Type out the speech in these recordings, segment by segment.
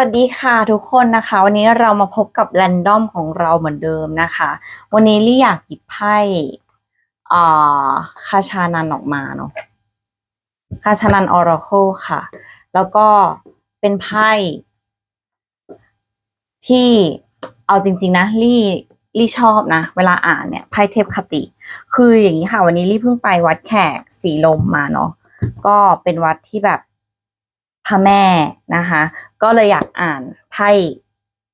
วัสดีค่ะทุกคนนะคะ วันนี้เรามาพบกับแรนดอมของเราเหมือนเดิมนะคะ วันนี้ลี่อยากหยิบไพ่อ่าคาชานันออกมาเนาะคาชานันออราโคค่ะ แล้วก็เป็นไพ่ที่เอาจริง ๆ นะลี่ลี่ชอบนะ เวลาอ่านเนี่ยไพ่เทพคติ คืออย่างนี้ค่ะ วันนี้ลี่เพิ่งไปวัดแขกสีลมมาเนาะก็เป็นวัดที่แบบ พระแม่นะคะ ก็เลยอยากอ่านไพ่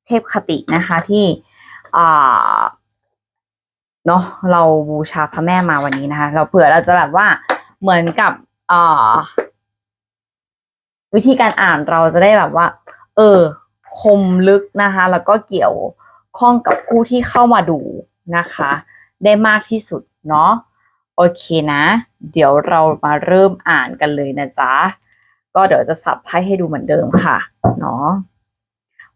เทพคตินะคะที่เนาะเราบูชาพระแม่มาวันนี้นะคะ เราเผื่อเราจะแบบว่าเหมือนกับวิธีการอ่านเราจะได้แบบว่า เออ คมลึกนะคะ แล้วก็เกี่ยวข้องกับผู้ที่เข้ามาดูนะคะ ได้มากที่สุดเนาะโอเคนะ เดี๋ยวเรามาเริ่มอ่านกันเลยนะจ๊ะ ก็เดี๋ยวจะสับไพ่ให้ดูเหมือนเดิมค่ะเนาะ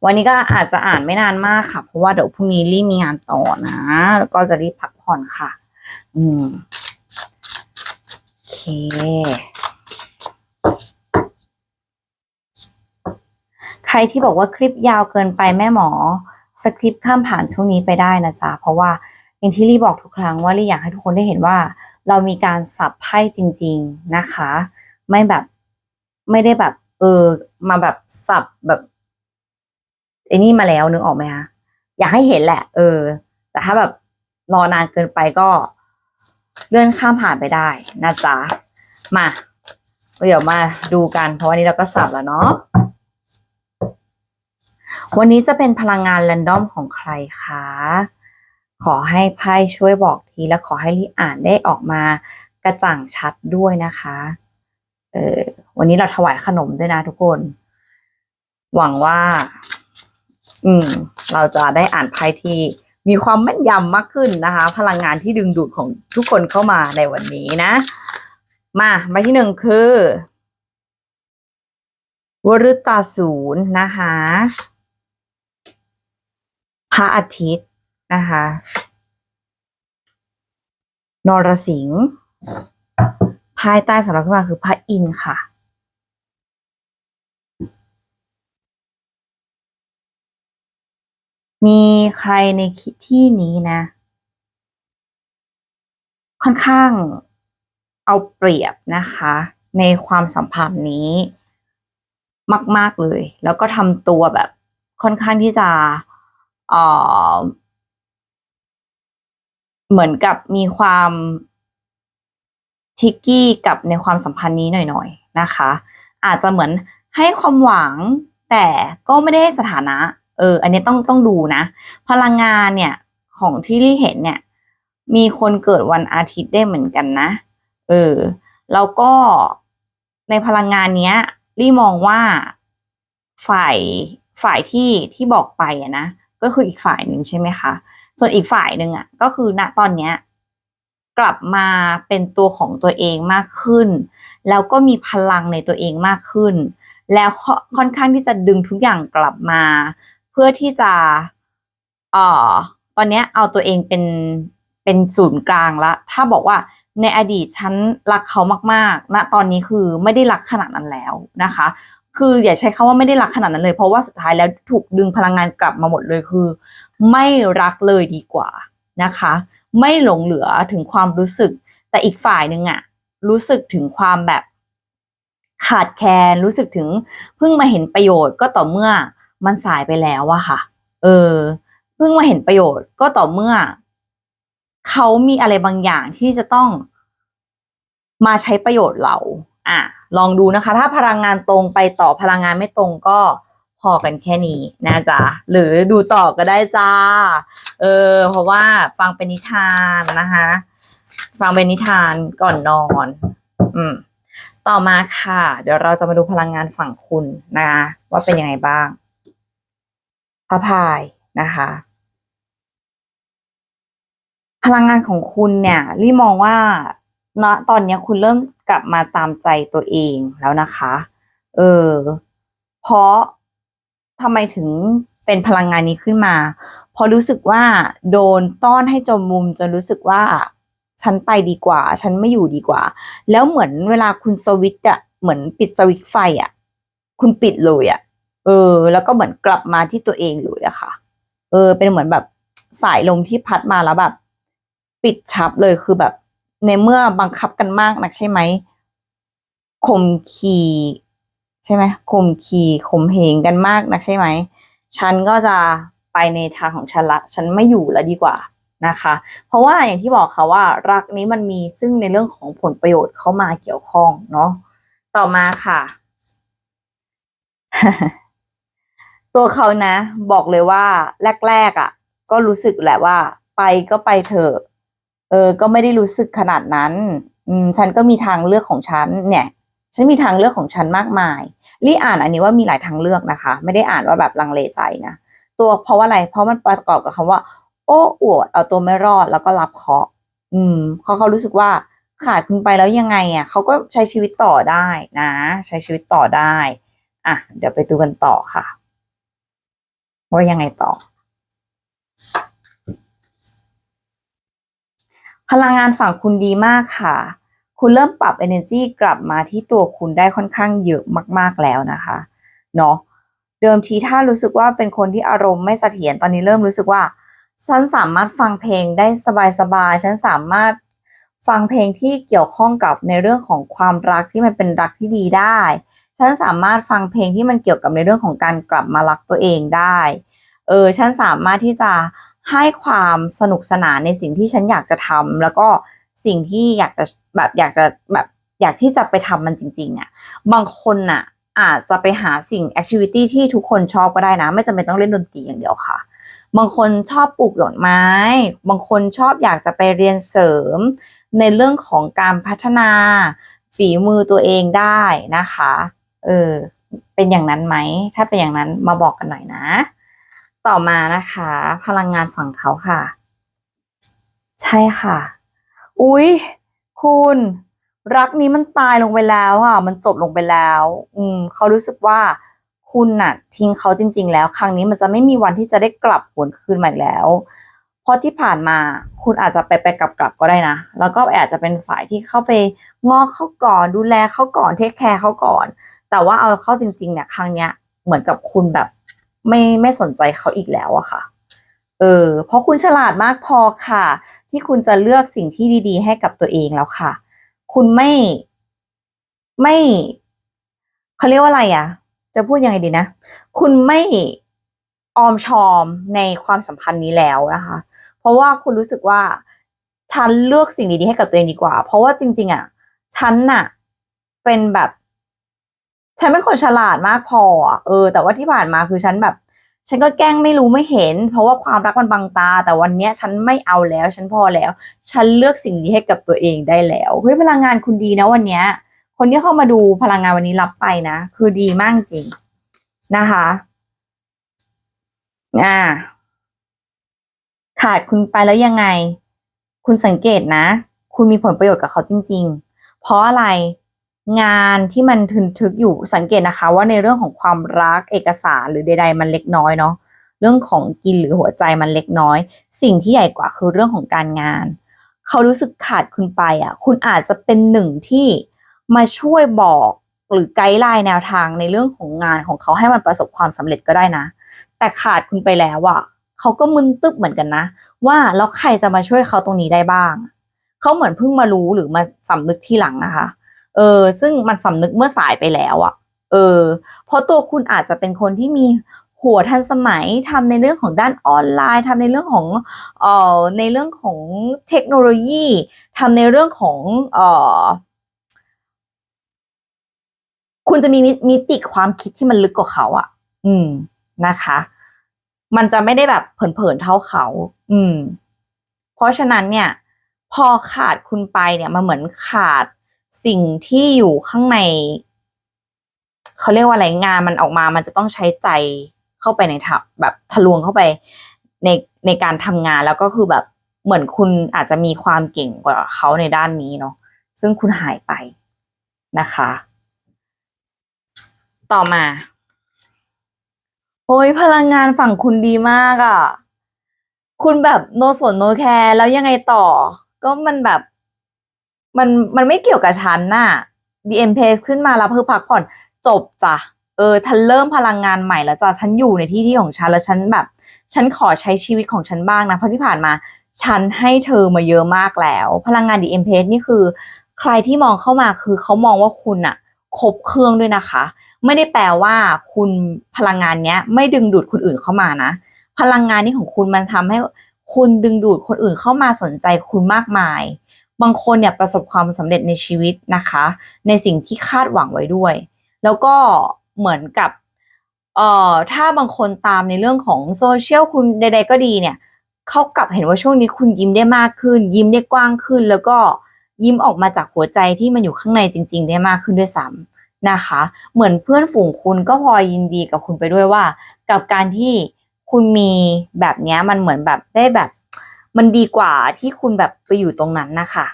วันนี้ก็อาจจะอ่านไม่นานมากค่ะ เพราะว่าเดี๋ยวพรุ่งนี้รีบมีงานต่อนะ แล้วก็จะรีบพักผ่อนค่ะ อืมโอเคใครที่บอกว่าคลิปยาวเกินไปแม่หมอสคริปข้ามผ่านช่วงนี้ไปได้นะจ๊ะ เพราะว่าอย่างที่ลี่บอกทุกครั้งว่าลี่อยากให้ทุกคนได้เห็นว่า เรามีการสับไพ่จริง ๆนะคะ ไม่แบบ ไม่ได้แบบ เออ มาแบบสับแบบไอ้นี่มาแล้วนึกออกไหมคะอยากให้เห็นแหละ เออ แต่ถ้าแบบรอนานเกินไปก็เลื่อนข้ามผ่านไปได้นะจ๊ะมาเดี๋ยวมาดูกัน เพราะวันนี้เราก็สับแล้วเนาะวันนี้จะเป็นพลังงานแรนดอมของใครคะ ขอให้ไพ่ช่วยบอกทีและขอให้ลี่อ่านได้ออกมากระจ่างชัดด้วยนะคะ เออวันนี้เราถวายขนมด้วยนะทุกคน หวังว่า อืม เราจะได้อ่านไพ่ที่มีความแม่นยำมากขึ้นนะคะ พลังงานที่ดึงดูดของทุกคนเข้ามาในวันนี้นะ มาใบที่หนึ่งคือวรุตาศูนย์นะคะพระอาทิตย์นะคะ นรสิงห์ ภายใต้สำหรับขึ้นมาคือพระอินทร์ค่ะ มีใครในที่นี้นะ ค่อนข้างเอาเปรียบนะคะ ในความสัมพันธ์นี้มาก ๆ เลย แล้วก็ทำตัวแบบค่อนข้างที่จะเออเหมือนกับมีความ ทิกกี้กับในความสัมพันธ์นี้หน่อยๆนะคะ อาจจะเหมือนให้ความหวังแต่ก็ไม่ได้ให้สถานะ เออ อันนี้ต้องต้องดูนะ พลังงานเนี่ยของที่ลี่เห็นเนี่ย มีคนเกิดวันอาทิตย์ได้เหมือนกันนะ เออ แล้วก็ในพลังงานเนี้ยลี่มองว่าฝ่ายฝ่ายที่ที่บอกไปอะนะก็คืออีกฝ่ายหนึ่งใช่ไหมคะ ส่วนอีกฝ่ายหนึ่งอะก็คือณตอนเนี้ย กลับมาเป็นตัวของตัวเองมากขึ้น แล้วก็มีพลังในตัวเองมากขึ้น แล้วค่อนข้างที่จะดึงทุกอย่างกลับมา เพื่อที่จะเอ่อตอนนี้เอาตัวเองเป็นเป็นศูนย์กลางละถ้าบอกว่าในอดีตฉันรักเขามากๆณตอนนี้คือไม่ได้รักขนาดนั้นแล้วนะคะ คืออย่าใช้คำว่าไม่ได้รักขนาดนั้นเลย เพราะว่าสุดท้ายแล้วถูกดึงพลังงานกลับมาหมดเลยคือ ไม่รักเลยดีกว่านะคะ ไม่หลงเหลือถึงความรู้สึก แต่อีกฝ่ายหนึ่งอะรู้สึกถึงความแบบขาดแคลนรู้สึกถึงเพิ่งมาเห็นประโยชน์ก็ต่อเมื่อมันสายไปแล้วอะค่ะ เออ เพิ่งมาเห็นประโยชน์ก็ต่อเมื่อ เขามีอะไรบางอย่างที่จะต้องมาใช้ประโยชน์เรา อะ ลองดูนะคะ ถ้าพลังงานตรงไปต่อพลังงานไม่ตรงก็ พอกันแค่นี้นะจ๊ะหรือดูต่อก็ได้จ้า เออ เพราะว่าฟังเป็นนิทานนะคะ ฟังเป็นนิทานก่อนนอน อืม ต่อมาค่ะ เดี๋ยวเราจะมาดูพลังงานฝั่งคุณนะว่าเป็นยังไงบ้างพระพายนะคะ พลังงานของคุณเนี่ยรี่มองว่าณตอนนี้คุณเริ่มกลับมาตามใจตัวเองแล้วนะคะ เออ เพราะ ทำไมถึงเป็นพลังงานนี้ขึ้นมา พอรู้สึกว่าโดนต้อนให้จมมุมจนรู้สึกว่าฉันไปดีกว่า ฉันไม่อยู่ดีกว่า แล้วเหมือนเวลาคุณสวิตอะเหมือนปิดสวิตไฟอะคุณปิดเลยอะเออ แล้วก็เหมือนกลับมาที่ตัวเองเลยอะค่ะ เออ เป็นเหมือนแบบสายลมที่พัดมาแล้วแบบ ปิดชับเลยคือแบบ ในเมื่อบังคับกันมากนักใช่ไหมข่มขี ใช่ไหมข่มขีข่มเหงกันมากนักใช่ไหม ฉันก็จะไปในทางของฉันละ ฉันไม่อยู่แล้วดีกว่านะคะ เพราะว่าอย่างที่บอกค่ะว่า รักนี้มันมีซึ่งในเรื่องของผลประโยชน์เข้ามาเกี่ยวข้องเนาะต่อมาค่ะ ตัวเขานะ บอกเลยว่า แรกๆอะ ก็รู้สึกแหละว่า ไปก็ไปเถอะเออ ก็ไม่ได้รู้สึกขนาดนั้น อืม ฉันก็มีทางเลือกของฉันเนี่ย ฉันมีทางเลือกของฉันมากมายลี่อ่านอันนี้ว่ามีหลายทางเลือกนะคะ ไม่ได้อ่านว่าแบบลังเลใจนะตัวเพราะว่าอะไร เพราะมันประกอบกับคำว่า โอ้อวดเอาตัวไม่รอดแล้วก็รับเคาะ อืมเขาเขารู้สึกว่าขาดคุณไปแล้วยังไงอะเขาก็ใช้ชีวิตต่อได้นะ ใช้ชีวิตต่อได้ อะ เดี๋ยวไปดูกันต่อค่ะ ว่ายังไงต่อ พลังงานฝั่งคุณดีมากค่ะ คุณเริ่มปรับ energy กลับมาที่ตัวคุณได้ค่อนข้างเยอะมาก ๆแล้วนะคะเนาะเดิมทีถ้ารู้สึกว่าเป็นคนที่อารมณ์ไม่เสถียรตอนนี้เริ่มรู้สึกว่า ฉันสามารถฟังเพลงได้สบายๆฉันสามารถฟังเพลงที่เกี่ยวข้องกับในเรื่องของความรักที่มันเป็นรักที่ดีได้ ฉันสามารถฟังเพลงที่มันเกี่ยวกับในเรื่องของการกลับมารักตัวเองได้ เออ ฉันสามารถที่จะให้ความสนุกสนานในสิ่งที่ฉันอยากจะทำแล้วก็ สิ่งที่อยากจะแบบอยากจะแบบอยากที่จะไปทำมันจริง ๆอะ่ะบางคนน่ะ อาจจะไปหาสิ่งแอคทิวิตี้ที่ทุกคนชอบก็ได้นะ ไม่จำเป็นต้องเล่นดนตรีอย่างเดียวค่ะ บางคนชอบปลูกดอกไม้ บางคนชอบอยากจะไปเรียนเสริม ในเรื่องของการพัฒนาฝีมือตัวเองได้นะคะ เออ เป็นอย่างนั้นไหม ถ้าเป็นอย่างนั้นมาบอกกันหน่อยนะ ต่อมานะคะ พลังงานฝั่งเขาค่ะ ใช่ค่ะ อุ๊ย คุณ รักนี้มันตายลงไปแล้วอะ มันจบลงไปแล้ว อืมเขารู้สึกว่าคุณน่ะ ทิ้งเขาจริง ๆ แล้ว ครั้งนี้มันจะไม่มีวันที่จะได้กลับหวนคืนใหม่แล้ว เพราะที่ผ่านมาคุณอาจจะไปไปกลับกลับก็ได้นะ แล้วก็อาจจะเป็นฝ่ายที่เข้าไปงอเขาก่อนดูแลเขาก่อนเทคแคร์เขาก่อน แต่ว่าเอาเข้าจริง ๆ เนี่ย ครั้งเนี้ยเหมือนกับคุณแบบ ไม่ไม่สนใจเขาอีกแล้วอะค่ะ เออ เพราะคุณฉลาดมากพอค่ะ ที่คุณจะเลือกสิ่งที่ดี ๆ ให้กับตัวเองแล้วค่ะ คุณไม่ไม่เขาเรียกว่าอะไรอะจะพูดยังไงดีนะ คุณไม่ออมชอมในความสัมพันธ์นี้แล้วนะคะ เพราะว่าคุณรู้สึกว่าฉันเลือกสิ่งดีๆให้กับตัวเองดีกว่า เพราะว่าจริง ๆอะฉันน่ะ เป็นแบบ ฉันเป็นคนฉลาดมากพอ เออ แต่ว่าที่ผ่านมาคือฉันแบบ ฉันก็แกล้งไม่รู้ไม่เห็น เพราะว่าความรักมันบังตา แต่วันนี้ฉันไม่เอาแล้ว ฉันพอแล้ว ฉันเลือกสิ่งดีให้กับตัวเองได้แล้วเฮ้ยพลังงานคุณดีนะวันนี้คนที่เข้ามาดูพลังงานวันนี้รับไปนะ คือดีมากจริงนะคะอ่าขาดคุณไปแล้วยังไง คุณสังเกตนะ คุณมีผลประโยชน์กับเขาจริง ๆ เพราะอะไร งานที่มันทึนทึกอยู่สังเกตนะคะ ว่าในเรื่องของความรักเอกสารหรือใด ๆ มันเล็กน้อยเนาะเรื่องของกินหรือหัวใจมันเล็กน้อย สิ่งที่ใหญ่กว่าคือเรื่องของการงาน เขารู้สึกขาดคุณไปอะ คุณอาจจะเป็นหนึ่งที่มาช่วยบอกหรือไกด์ไลน์แนวทางในเรื่องของงานของเขาให้มันประสบความสำเร็จก็ได้นะ แต่ขาดคุณไปแล้วอะเขาก็มึนตึ๊บเหมือนกันนะ ว่าแล้วใครจะมาช่วยเขาตรงนี้ได้บ้าง เขาเหมือนเพิ่งมารู้หรือมาสำนึกที่หลังนะคะ เออ ซึ่งมันสำนึกเมื่อสายไปแล้วอะเออ เพราะตัวคุณอาจจะเป็นคนที่มีหัวทันสมัยทำในเรื่องของด้านออนไลน์ทำในเรื่องของเอ่อในเรื่องของเทคโนโลยีทำในเรื่องของเอ่อคุณจะมีมิติความคิดที่มันลึกกว่าเขาอะ อืมนะคะ มันจะไม่ได้แบบเผินๆเท่าเขา อืม เพราะฉะนั้นเนี่ย พอขาดคุณไปเนี่ยมันเหมือนขาด สิ่งที่อยู่ข้างใน เขาเรียกว่าอะไรงานมันออกมา มันจะต้องใช้ใจเข้าไปในทับแบบทะลวงเข้าไปในในการทำงานแล้วก็คือแบบเหมือนคุณอาจจะมีความเก่งกว่าเขาในด้านนี้เนาะซึ่งคุณหายไปนะคะ ต่อมา โอ้ยพลังงานฝั่งคุณดีมากอะ่ะ คุณแบบโนสนโนแคร์แล้วยังไงต่อ ก็มันแบบ มันมันไม่เกี่ยวกับฉันน่ะ DM p a ขึ้นมาแล้วเพื่อพักผ่อนจบจ้ะเออฉันเริ่มพลังงานใหม่แล้วจ้ะฉันอยู่ในที่ที่ของฉันแล้วฉันแบบ ฉันขอใช้ชีวิตของฉันบ้างนะเพราะที่ผ่านมา ฉันให้เธอมาเยอะมากแล้ว พลังงานดีเอ็มเพนี่คือ ใครที่มองเข้ามาคือเขามองว่าคุณอะครบเครื่องด้วยนะคะ ไม่ได้แปลว่าคุณพลังงานเนี้ย ไม่ดึงดูดคนอื่นเข้ามานะ พลังงานนี้ของคุณมันทำให้คุณดึงดูดคนอื่นเข้ามาสนใจคุณมากมาย บางคนเนี่ยประสบความสำเร็จในชีวิตนะคะ ในสิ่งที่คาดหวังไว้ด้วย แล้วก็เหมือนกับเอ่อถ้าบางคนตามในเรื่องของโซเชียลคุณใด ๆ ก็ดีเนี่ยเขากลับเห็นว่าช่วงนี้คุณยิ้มได้มากขึ้น ยิ้มได้กว้างขึ้น แล้วก็ยิ้มออกมาจากหัวใจที่มันอยู่ข้างในจริง ๆ ได้มากขึ้นด้วยซ้ำนะคะ เหมือนเพื่อนฝูงคุณก็พอยยินดีกับคุณไปด้วยว่า กับการที่คุณมีแบบเนี้ยมันเหมือนแบบได้แบบ มันดีกว่าที่คุณแบบไปอยู่ตรงนั้นนะคะ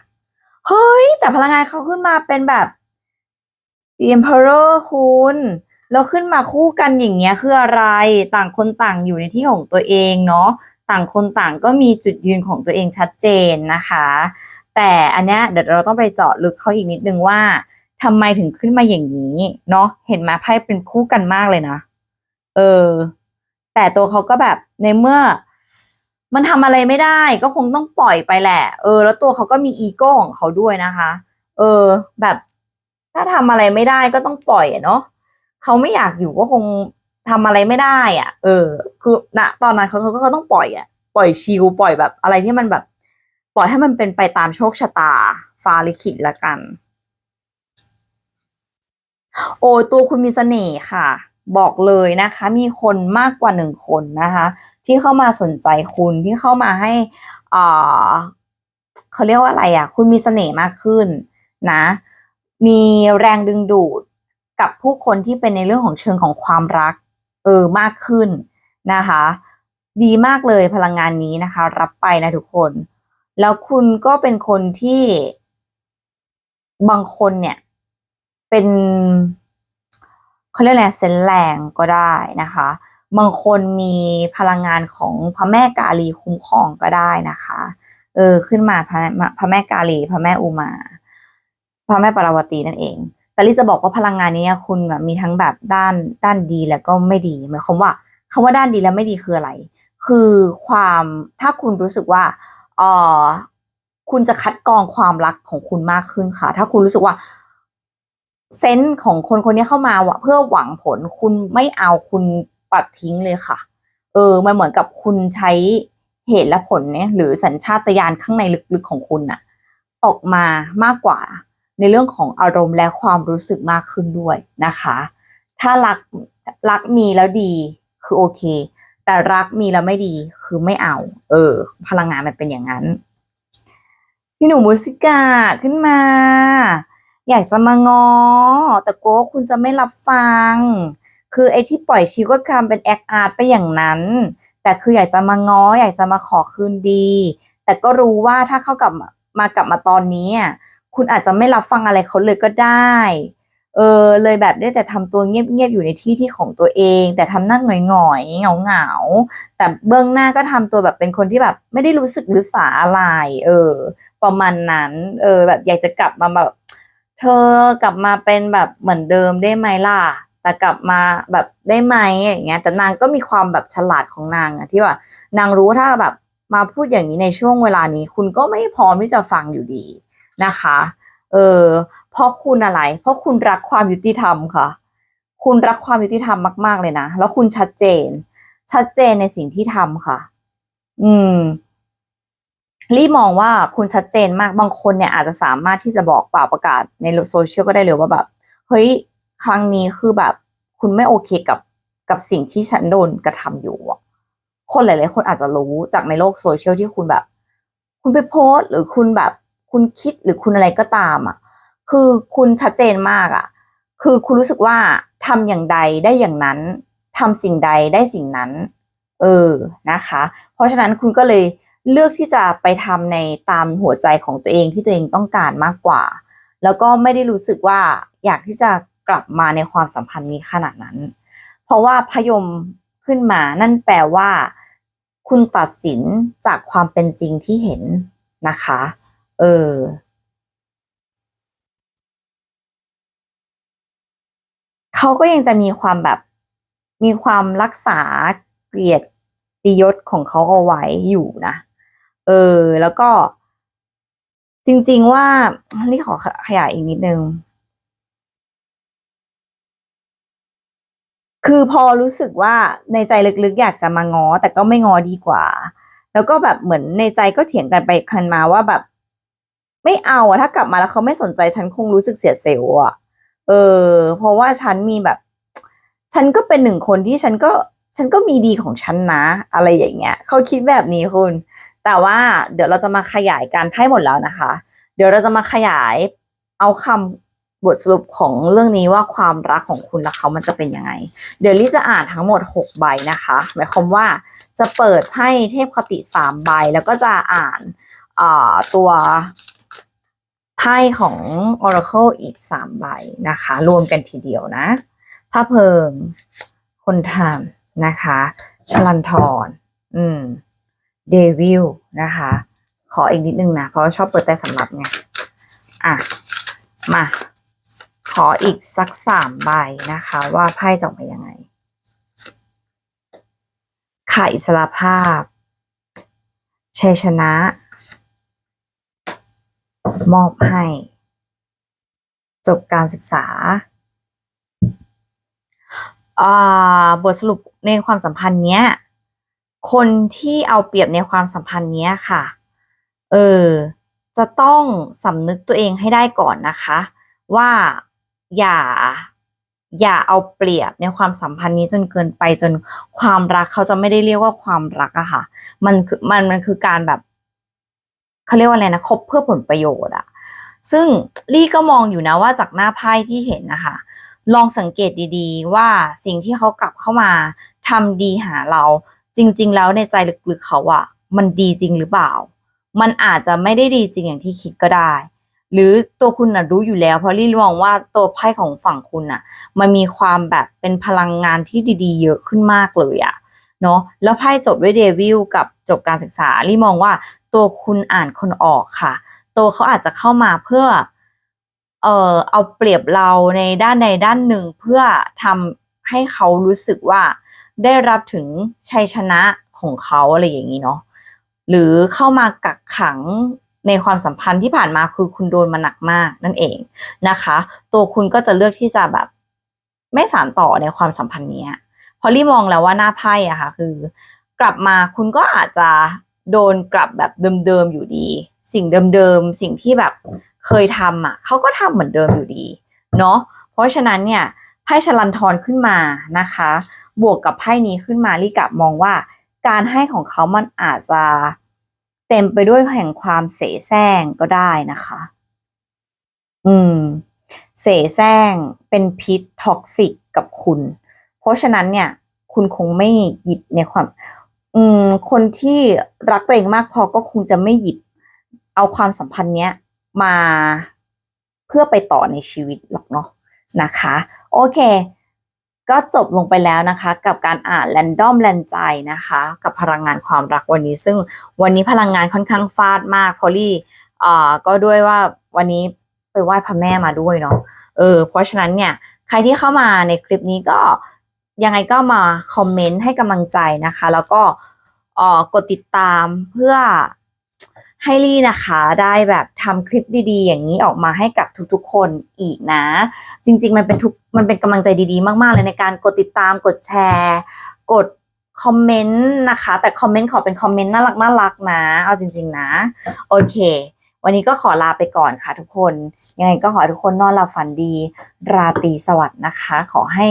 เฮ้ย แต่พลังงานเขาขึ้นมาเป็นแบบ The Emperor คุณแล้วขึ้นมาคู่กันอย่างเงี้ยคืออะไรต่างคนต่างอยู่ในที่ของตัวเองเนาะต่างคนต่างก็มีจุดยืนของตัวเองชัดเจนนะคะ แต่อันเนี้ยเดี๋ยวเราต้องไปเจาะลึกเขาอีกนิดนึงว่าทำไมถึงขึ้นมาอย่างนี้เนาะเห็นไหมไพ่เป็นคู่กันมากเลยนะ เออ แต่ตัวเขาก็แบบในเมื่อ มันทำอะไรไม่ได้ก็คงต้องปล่อยไปแหละ เออ แล้วตัวเขาก็มีอีโก้ของเขาด้วยนะคะ เออ แบบถ้าทำอะไรไม่ได้ก็ต้องปล่อยเนาะเขาไม่อยากอยู่ก็คงทำอะไรไม่ได้อะ เออ คือณตอนนั้นเขาเขาก็ต้องปล่อยอะ ปล่อยชิลปล่อยแบบ อะไรที่มันแบบ ปล่อยให้มันเป็นไปตามโชคชะตาฟาลิขิตละกัน โอ้ตัวคุณมีเสน่ห์ค่ะ บอกเลยนะคะ มีคนมากกว่าหนึ่งคนนะคะ ที่เข้ามาสนใจคุณที่เข้ามาให้อ่าเขาเรียกว่าอะไรอะ คุณมีเสน่ห์มากขึ้นนะ มีแรงดึงดูดกับผู้คนที่เป็นในเรื่องของเชิงของความรัก เออมากขึ้นนะคะ ดีมากเลยพลังงานนี้นะคะ รับไปนะทุกคน แล้วคุณก็เป็นคนที่บางคนเนี่ย เป็น เขาเรียกอะไรเซนแรงก็ได้นะคะ บางคนมีพลังงานของพระแม่กาลีคุ้มครองก็ได้นะคะ เออขึ้นมาพระพระแม่กาลี พระแม่อุมา พระแม่ปาราวตีนั่นเอง แต่ลิจะบอกว่าพลังงานนี้คุณแบบมีทั้งแบบด้านด้านดีแล้วก็ไม่ดีหมายความว่าคำว่าด้านดีและไม่ดีคืออะไร คือความถ้าคุณรู้สึกว่าเออคุณจะคัดกรองความรักของคุณมากขึ้นค่ะ ถ้าคุณรู้สึกว่า เซนส์ของคนคนนี้เข้ามาเพื่อหวังผลคุณไม่เอาคุณปัดทิ้งเลยค่ะ เออ มันเหมือนกับคุณใช้เหตุและผลเนี่ย หรือสัญชาตญาณข้างในลึกๆของคุณน่ะออกมามากกว่า ในเรื่องของอารมณ์และความรู้สึกมากขึ้นด้วยนะคะ ถ้ารักรักมีแล้วดีคือโอเค แต่รักมีแล้วไม่ดีคือไม่เอา เออ พลังงานมันเป็นอย่างนั้น พี่หนูมูสิกาขึ้นมา อยากจะมางอ แต่กลัวว่าคุณจะไม่รับฟัง คือไอ้ที่ปล่อยชิวก็ทำเป็นแอคอาร์ตไปอย่างนั้น แต่คืออยากจะมางอ อยากจะมาขอคืนดี แต่ก็รู้ว่าถ้าเขากลับมากลับมาตอนนี้อะคุณอาจจะไม่รับฟังอะไรเขาเลยก็ได้ เออ เลยแบบได้แต่ทำตัวเงียบๆอยู่ในที่ที่ของตัวเอง แต่ทำหน้าหงอยๆเหงาๆแต่เบื้องหน้าก็ทำตัวแบบเป็นคนที่แบบไม่ได้รู้สึกหรือสาอะไร เออ ประมาณนั้น เออ แบบอยากจะกลับมาแบบ เธอกลับมาเป็นแบบเหมือนเดิมได้ไหมล่ะ แต่กลับมาแบบได้ไหมอย่างเงี้ย แต่นางก็มีความแบบฉลาดของนางอะที่ว่า นางรู้ถ้าแบบมาพูดอย่างนี้ในช่วงเวลานี้ คุณก็ไม่พร้อมที่จะฟังอยู่ดีนะคะ เออเพราะคุณอะไร เพราะคุณรักความยุติธรรมค่ะ คุณรักความยุติธรรมมาก ๆเลยนะ แล้วคุณชัดเจน ชัดเจนในสิ่งที่ทำค่ะ อืม รีมองว่าคุณชัดเจนมากบางคนเนี่ยอาจจะสามารถที่จะบอกเปล่าประกาศในโซเชียลก็ได้เลยว่าแบบเฮ้ยครั้งนี้คือแบบ คุณไม่โอเคกับกับสิ่งที่ฉันโดนกระทำอยู่คนหลายๆคนอาจจะรู้จากในโลกโซเชียลที่คุณแบบ คุณไปโพสหรือคุณแบบ คุณคิดหรือคุณอะไรก็ตามอะ คือคุณชัดเจนมากอะ คือคุณรู้สึกว่าทำอย่างใดได้อย่างนั้นทำสิ่งใดได้สิ่งนั้น เออนะคะ เพราะฉะนั้นคุณก็เลย เลือกที่จะไปทำในตามหัวใจของตัวเองที่ตัวเองต้องการมากกว่า แล้วก็ไม่ได้รู้สึกว่าอยากที่จะกลับมาในความสัมพันธ์นี้ขนาดนั้น เพราะว่าพยมขึ้นมานั่นแปลว่า คุณตัดสินจากความเป็นจริงที่เห็นนะคะ เออเขาก็ยังจะมีความแบบมีความรักษาเกลียรติยศของเขาเอาไว้อยู่นะ เออ แล้วก็ จริง ๆ ว่า นี่ขอขยายอีกนิดนึง คือพอรู้สึกว่าในใจลึกๆ อยากจะมางอ แต่ก็ไม่งอดีกว่า แล้วก็แบบเหมือนในใจก็เถียงกันไปคันมาว่าแบบ ไม่เอาอะถ้ากลับมาแล้วเขาไม่สนใจฉันคงรู้สึกเสียเซลล์อะเออ เพราะว่าฉันมีแบบ ฉันก็เป็นหนึ่งคนที่ฉันก็ฉันก็มีดีของฉันนะ อะไรอย่างเงี้ยเขาคิดแบบนี้คุณ แต่ว่าเดี๋ยวเราจะมาขยายการไพ่หมดแล้วนะคะ เดี๋ยวเราจะมาขยายเอาคำบทสรุปของเรื่องนี้ว่าความรักของคุณและเขามันจะเป็นยังไง เดี๋ยวลี่จะอ่านทั้งหมด 6 ใบนะคะ หมายความว่าจะเปิดไพ่เทพคติ 3 ใบ แล้วก็จะอ่านาตัวไพ่ของ Oracle อีก 3 ใบนะคะ รวมกันทีเดียวนะพระเพิง คนทำนะคะ ชลันทรอืม เดวิลนะคะ ขออีกนิดนึงนะ เพราะชอบเปิดแต่สำรับไงอะ มา ขออีกสักสามใบนะคะ ว่าไพ่จะออกมายังไงค่ะอิสระภาพชัยชนะ มอบให้ จบการศึกษาอ่าบทสรุปในความสัมพันธ์เนี้ย คนที่เอาเปรียบในความสัมพันธ์เนี้ยค่ะ เออ จะต้องสำนึกตัวเองให้ได้ก่อนนะคะ ว่าอย่าอย่าเอาเปรียบในความสัมพันธ์นี้จนเกินไปจนความรักเขาจะไม่ได้เรียกว่าความรักอะค่ะ มันคือมันมันคือการแบบเขาเรียกว่าอะไรนะคบเพื่อผลประโยชน์อะซึ่งลี่ก็มองอยู่นะว่าจากหน้าไพ่ที่เห็นนะคะลองสังเกตดีๆ ว่าสิ่งที่เขากลับเข้ามาทำดีหาเรา จริง ๆ แล้วในใจลึกๆเขาอะมันดีจริงหรือเปล่า มันอาจจะไม่ได้ดีจริงอย่างที่คิดก็ได้ หรือตัวคุณน่ะรู้อยู่แล้ว เพราะลี่มองว่าตัวไพ่ของฝั่งคุณน่ะ มันมีความแบบเป็นพลังงานที่ดีๆ เยอะขึ้นมากเลยอะเนาะแล้วไพ่จบด้วยเดวิลกับจบการศึกษาลี่มองว่าตัวคุณอ่านคนออกค่ะ ตัวเขาอาจจะเข้ามาเพื่อ เอ่อเอาเปรียบเราในด้านใดด้านหนึ่งเพื่อทำให้เขารู้สึกว่า ได้รับถึงชัยชนะของเขาอะไรอย่างนี้เนาะหรือเข้ามากักขังในความสัมพันธ์ที่ผ่านมาคือคุณโดนมาหนักมากนั่นเองนะคะ ตัวคุณก็จะเลือกที่จะแบบ ไม่สานต่อในความสัมพันธ์นี้พอรี่มองแล้วว่าหน้าไพ่อะค่ะคือ กลับมาคุณก็อาจจะโดนกลับแบบเดิมๆอยู่ดี สิ่งเดิมๆสิ่งที่แบบเคยทำอะเขาก็ทำเหมือนเดิมอยู่ดี เนาะเพราะฉะนั้นเนี่ยไพ่ชลันทรขึ้นมานะคะ บวกกับไพ่นี้ขึ้นมาลี่กับมองว่า การให้ของเขามันอาจจะเต็มไปด้วยแห่งความเสแสร้งก็ได้นะคะ อืม เสแสร้งเป็นพิษท็อกซิกกับคุณ เพราะฉะนั้นเนี่ย คุณคงไม่หยิบในความ อืม คนที่รักตัวเองมากพอก็คงจะไม่หยิบ เอาความสัมพันธ์เนี้ยมาเพื่อไปต่อในชีวิตหรอกเนาะนะคะ โอเค ก็จบลงไปแล้วนะคะ กับการอ่านแรนดอมแรนใจนะคะ กับพลังงานความรักวันนี้ ซึ่งวันนี้พลังงานค่อนข้างฟาดมากพอลี่อ่าก็ด้วยว่าวันนี้ไปไหว้พระแม่มาด้วยเนาะเออเพราะฉะนั้นเนี่ยใครที่เข้ามาในคลิปนี้ก็ยังไงก็มาคอมเมนต์ให้กำลังใจนะคะ แล้วก็อ่อกดติดตามเพื่อ ให้ลี่นะคะได้แบบทำคลิปดีๆ อย่างนี้ออกมาให้กับทุกๆ คนอีกนะ จริง ๆ มันเป็นทุกมันเป็นกำลังใจดีๆ มากๆเลยในการกดติดตามกดแชร์ กดคอมเมนต์นะคะ แต่คอมเมนต์ขอเป็นคอมเมนต์น่ารักน่ารักนะ เอาจริง ๆ นะ โอเค วันนี้ก็ขอลาไปก่อนค่ะทุกคน ยังไงก็ขอทุกคนนอนหลับฝันดี ราตรีสวัสดิ์นะคะ ขอให้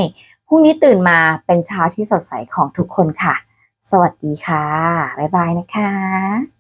พรุ่งนี้ตื่นมาเป็นเช้าที่สดใสของทุกคนค่ะ สวัสดีค่ะ บ๊ายบายนะคะ